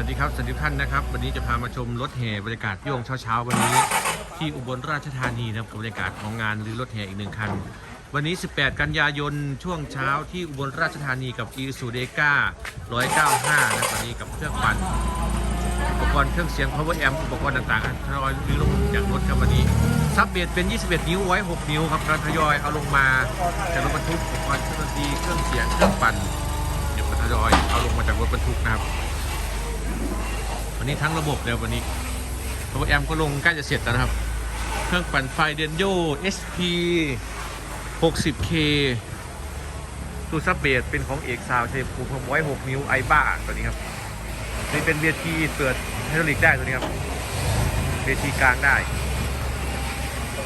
วัสดีครับสวัสดีทุกท่านนะครับ วันนี้จะพามาชมรถแห่บรรยากาศโยงเช้าๆวันนี้ ที่อุบลราชธานีนะครับบรรยากาศของงานหรือรถแห่อีกหนึ่งคัน วันนี้ 18 กันยายนช่วงเช้าที่อุบลราชธานีกับอีซูเดก้า195นะวันนี้กับเครื่องปั่นอุปกรณ์เครื่องเสียง power amp อุปกรณ์ต่างๆทยอยรื้อลงจากรถครับวันนี้ซับเบสเป็น 21 นิ้วไว้ 6 นิ้วครับการทยอยเอาลงมาจากรถบรรทุกอุปกรณ์เครื่องดนตรีเครื่องเสียงเครื่องปั่นเดี๋ยวทยอยเอาลงมาจากรถบรรทุกนะครับ วันนี้ทั้งระบบเลยวันนี้โปรแอมก็ลงใกล้จะเสร็จแล้วนะครับ เครื่องปั่นไฟเดนโย SP 60K ตูซับเบสเป็นของเอกซาวเทปูพรมไว้ 6 นิ้วไอบ้าตัวนี้ครับนี่เป็นเวทีเปิดไฮดรอลิกได้ตัวนี้ครับเวทีกลางได้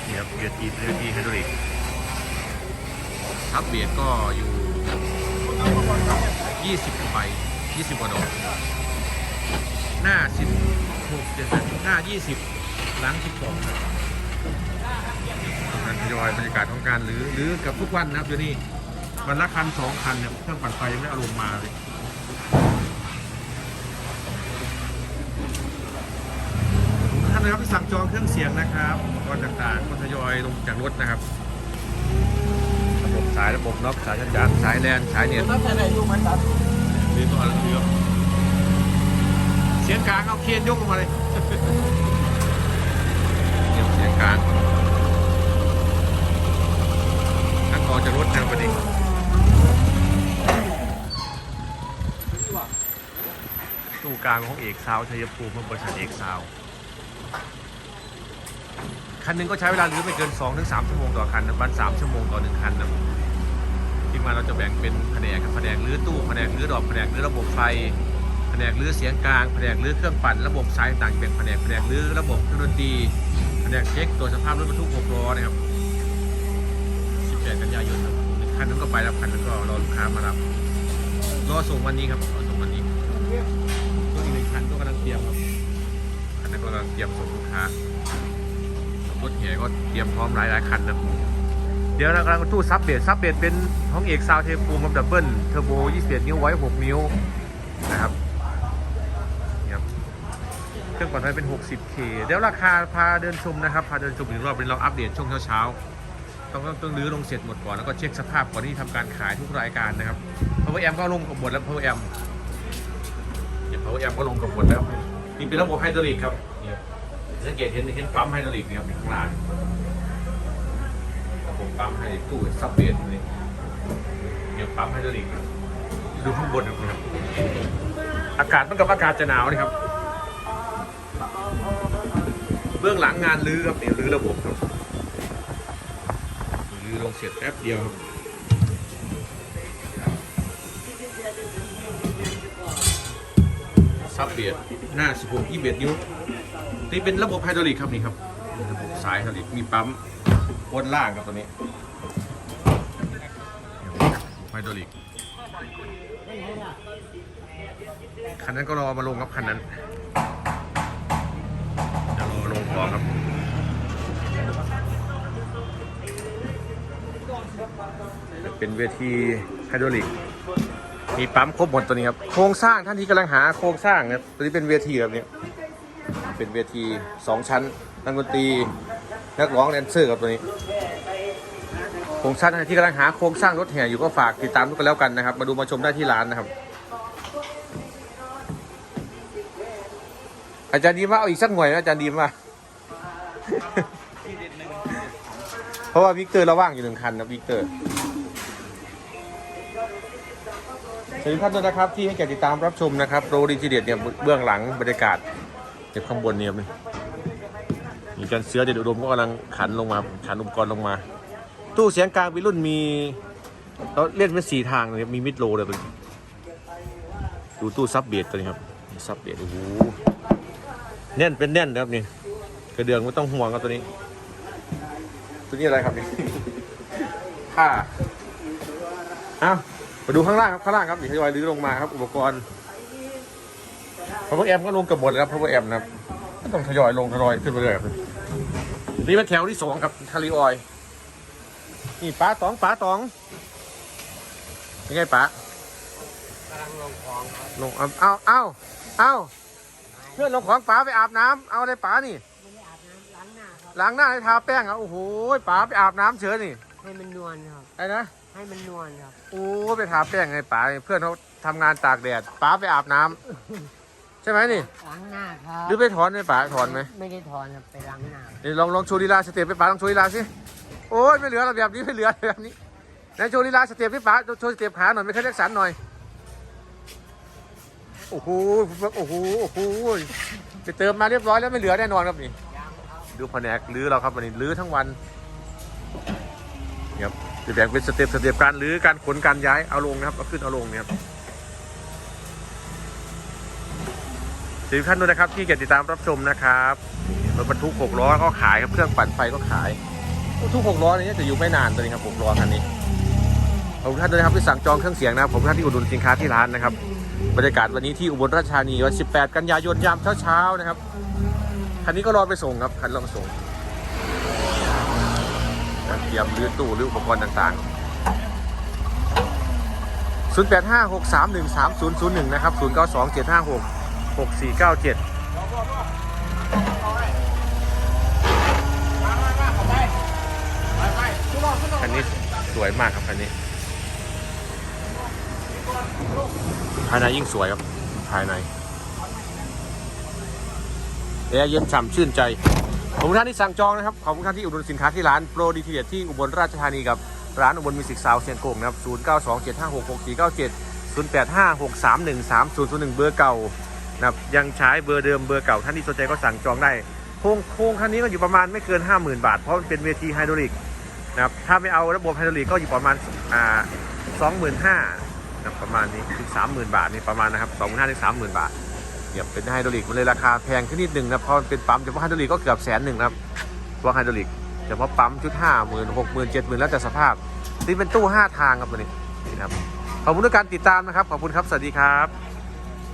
นี่ครับเวทีเวทีไฮดรอลิกซับเบสก็อยู่ 20กว่าใบ20กว่าดอก หน้า16เจ็ดหน้า20หลัง12ครับการทยอยบรรยากาศของการหรือหรือกับทุกวันนะครับเดี๋ยวนี้วันละคันสองคันเนี่ยเครื่องปั่นไฟยังไม่เอาลงมาเลยท่านนะครับที่สั่งจองเครื่องเสียงนะครับอุปกรณ์ต่างๆก็ทยอยลงจากรถนะครับระบบสายระบบน็อกสายชันยางสายแลนสายเน็ตรับแค่ไหนลูกมันครับหรือตัวอะไรเดียว เสียงกลางเอาเคียนยกลงมาเลยเดี๋ยวเสียงกลางนั่งออกจากรถทางประเด็นตู้กลางของเอกซาวชัยภูมิบริษัทเอกซาวคันหนึงก็ใช้เวลาหรือไม่เกิน2-3ชั่วโมงต่อคันนะวัน3ชั่วโมงต่อหนึ่งคันนะที่มาเราจะแบ่งเป็นแผนกครับแผนกรื้อตู้แผนกรื้อดอกแผนกรื้อระบบไฟแผนกรื้อเสียงกลางแผนกรื้อเครื่องปั่นระบบสายต่างๆเป็นแผนกแผนกรื้อระบบเครื่องดนตรีแผนกเช็คตัวสภาพรถบรรทุก6ล้อนะครับ18กันยายนครับคันนั้นก็ไปแล้วคันนั้นก็รอลูกค้ามารับรอส่งวันนี้ครับรอส่งวันนี้ก็อีกหนึ่งคันก็กำลังเตรียมครับคันนั้นก็กำลังเตรียมส่งลูกค้ารถแห่ก็เตรียมพร้อมหลายหลายคันนะครับเดี๋ยวเรากำลังตู้ซับเบสซับเบสเป็นของเอกซาวเทปูกับดับเบิลเทอร์โบ21นิ้วไว้ 6 นิ้วนะครับ รื่องปั่นไฟเป็น 60K เดี๋ยวราคาพาเดินชมนะครับ พาเดินชมอีกรอบเป็นเราอัปเดตช่วงเช้าๆต้องต้องต้องรื้อลงเสร็จหมดก่อนแล้วก็เช็คสภาพก่อนที่ทำการขายทุกรายการนะครับ Power Amp ก็ลงกับหมดแล้ว Power Amp เนี่ย Power Amp ก็ลงกับหมดแล้วนี่เป็นระบบไฮดรอลิกครับเนี่ยสังเกตเห็นเห็นปั๊มไฮดรอลิกเนี่ยครับข้างล่างผมปั๊มให้ตู้ซับเบสนี่เดี๋ยวปั๊มให้ดลิกดูข้างบนนะครับอากาศมันกับอากาศจะหนาวนะครับ เบื้องหลังงานรื้อครับเนี่ยรื้อระบบครับรื้อลงเสร็จแป๊บเดียวครับซับเบียดหน้า 16 21 นิ้วนี่เป็นระบบไฮดรอลิกครับนี่ครับระบบสายไฮดรอลิกมีปั๊มบนล่างครับตัวนี้ไฮดรอลิกคันนั้นก็รอมาลงครับคันนั้น เดี๋ยวรอลงพอครับเป็นเวทีไฮดรอลิก มีปั๊มครบหมดตัวนี้ครับ โครงสร้างท่านที่กำลังหาโครงสร้างนี่ยตัวนี้เป็นเวทีแบบนี้ เป็นเวทีสองชั้น นักดนตรี นักร้องแดนเซอร์กับตัวนี้ โครงสร้างที่กำลังหาโครงสร้างรถแห่อยู่ก็ฝากติดตามทุกกันแล้วกันนะครับ มาดูมาชมได้ที่ร้านนะครับ อาจารย์ดีมากเอาอีกสักหน่วยนะอาจารย์ดีมากเพราะว่าวิกเตอร์เราว่างอยู่หนึ่งคันนะวิกเตอร์สวัสดีท่านด้วยนะครับที่ให้แก่ติดตามรับชมนะครับโรดีทีเด็ดเนี่ยเบื้องหลังบรรยากาศเก็บข้างบนเนี่ยครับมีการเสือเด็ดอุดมก็กำลังขันลงมาขันอุปกรณ์ลงมา ตู้เสียงกลางวิรุ่นมีเราเล่นเป็นสีทางเลยมีมิดโลเลยดูตู้ซับเบียดตัวนี้ครับซับเบียดโอ้โห แน่นเป็นแน่นนะครับนี่กระเดื่องไม่ต้องห่วงครับตัวนี้ ตัวนี้อะไรครับนี่ผ้าเอ้ามาดูข้างล่างครับข้างล่างครับนี่ทยอยลื้อลงมาครับ อุปกรณ์พาวเวอร์แอมก็ลงกับหมดแล้วครับพาวเวอร์แอมนะครับก็ต้องทยอยลงทยอยขึ้นไปเรื่อยครับนี่เป็นแถวที่สองครับทาริออยนี่ป้าตองป้าตองยังไงป้ากำลังลงคลองลงเอาเอาเอาเอา เพื่อนลงของป๋าไปอาบน้ำเอาอะไรป๋านี่ ไม่ได้อาบน้ำล้างหน้าครับล้างหน้าให้ทาแป้งอะโอ้โหป๋าไปอาบน้ำเฉยนี่ให้มันนวลครับ ไอ้นะให้มันนวลครับ โอ้ไปทาแป้งไงป๋าเพื่อนเขาทำงานตากแดดป๋าไปอาบน้ำใช่ไหมนี่ ล้างหน้าครับหรือไปถอนไหมป๋าถอนไหมไม่ได้ถอนครับไปล้างหน้านี่ลองลองโชว์ลีลาสเต็ปไปป๋าลองโชว์ลีลาสิโอ้ยไม่เหลือแล้วแบบนี้ไม่เหลือแบบนี้ไหนโชว์ลีลาสเต็ปพี่ป๋าโชว์สเต็ปขาหน่อยไม่เคยเรียกสันหน่อย โอ้โหโอ้โหโอ้โหไปเติมมาเรียบร้อยแล้วไม่เหลือแน่นอนครับนี่ดูแผนกรื้อเราครับวันนี้รื้อทั้งวันครับจะแบ่งเป็นสเต็ปสเต็ปการรื้อการขนการย้ายเอาลงนะครับเอาขึ้นเอาลงเนี่ยครับสิบท่านด้วยนะครับที่เกติดตามรับชมนะครับรถบรรทุกหกล้อก็ขายครับเครื่องปั่นไฟก็ขายรถบรรทุกหกล้อนี้จะอยู่ไม่นานตัวนี้ครับหกล้อคันนี้ขอบคุณท่านด้วยนะครับที่สั่งจองเครื่องเสียงนะครับผมท่านที่อุดหนุนสินค้าที่ร้านนะครับ บรรยากาศวันนี้ที่อุบลราชธานีวัน 18 กันยายนยามเช้าๆนะครับ คันนี้ก็รอไปส่งครับคันรอไปส่งเตรียมรื้อตู้หรืออุปกรณ์ต่างๆ 0 8 5 6 3 1 3 0 0 1 นะครับ 0 9 2 7 5 6 6 4 9 7คันนี้สวยมากครับคันนี้ ภายในยิ่งสวยครับ ภายในแอร์เย็นฉ่ำชื่นใจ ขอบคุณท่านที่สั่งจองนะครับ ขอบคุณท่านที่อุดหนุนสินค้าที่ร้านโปรดีทีเด็ดที่อุบลราชธานีกับร้านอุบลมิวสิกซาวเซียงโกงนะครับ 0 9 2 7 5 6 6 4 9 7 0 8 5 6 3 1 3 0 0 1 เบอร์เก่านะครับยังใช้เบอร์เดิมเบอร์เก่าท่านที่สนใจก็สั่งจองได้โครงโครงคันนี้ก็อยู่ประมาณไม่เกิน 50,000 บาท เพราะมันเป็นเวทีไฮดรอลิกนะครับถ้าไม่เอาระบบไฮดรอลิกก็อยู่ประมาณอ่า25,000นะค นะประมาณนี้ถึง30,000บาทนี่ประมาณนะครับสองหมื่นห้าถึง30,000บาทเดี๋ยวเป็นไฮดรอลิกมันเลยราคาแพงขึ้นนิดนึงนะเพราะมันเป็นปั๊มเฉพาะไฮดรอลิกก็เกือบแสนหนึ่งนะครับว่าไฮดรอลิกเฉพาะปั๊มชุดห้าหมื่นหกหมื่นเจ็ดหมื่นแล้วแต่สภาพนี่เป็นตู้ห้าทางครับวันนี้นี่ครับขอบคุณทุกการติดตามนะครับขอบคุณครับสวัสดีครับ